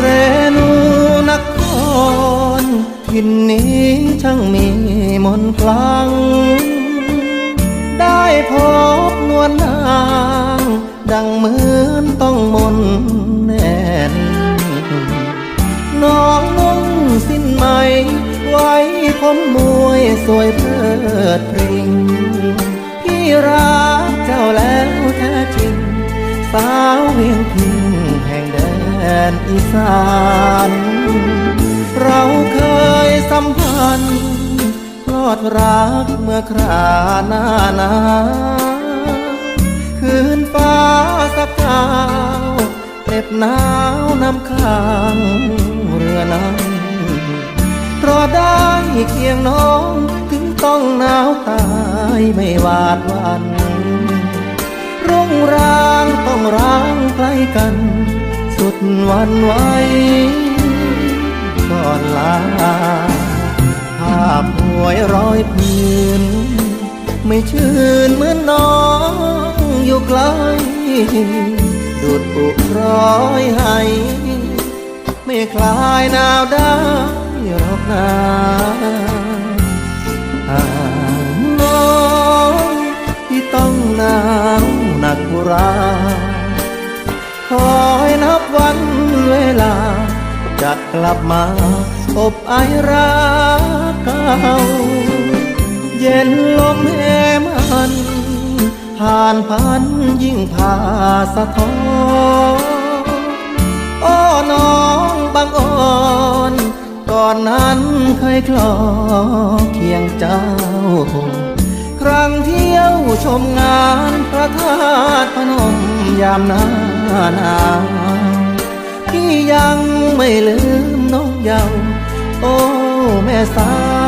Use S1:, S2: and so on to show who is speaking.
S1: เรนูนครทินนี้ช่างมีมนคลัง ได้พบนวลนาง ดังเหมือนต้องมนแน่นน้องนุ่งสิ้นไหม ไว้ผมมวยสวยเพลิดพริงพี่รักเจ้าแล้วแท้จริง สาวเวียงพิงแห่งเดิม นอีสาน เราเคยสัมพันธ์พลอดรักเมื่อคราหน้าหนาวคืนฟ้าสักกาวเหน็บหนาวน้ำข้างเรือนั้นเพราะได้เคียงน้องถึงต้องหนาวตายไม่หวาดวันรุ่งรางต้องร้างใกล้กัน วันไหวก่อนลาภาพหวยร้อยพื้น ไม่ชื่นเหมือนน้องอยู่ไกลดูดปุกร้อยให้ไม่คลายหนาวได้หรอกนา กลับมาอบไอรักเก่า เย็นลมแหมัน ผ่านพันยิ่งผ่าสะท้อนอ้อน้องบางอ่อนก่อนนั้นเคยคลอเคียงเจ้า ครั้งเที่ยวชมงานพระธาตุพนมยามหน้าหนาว พี่ยังไม่ลืมน้องเยาว์โอ้ แม่สาว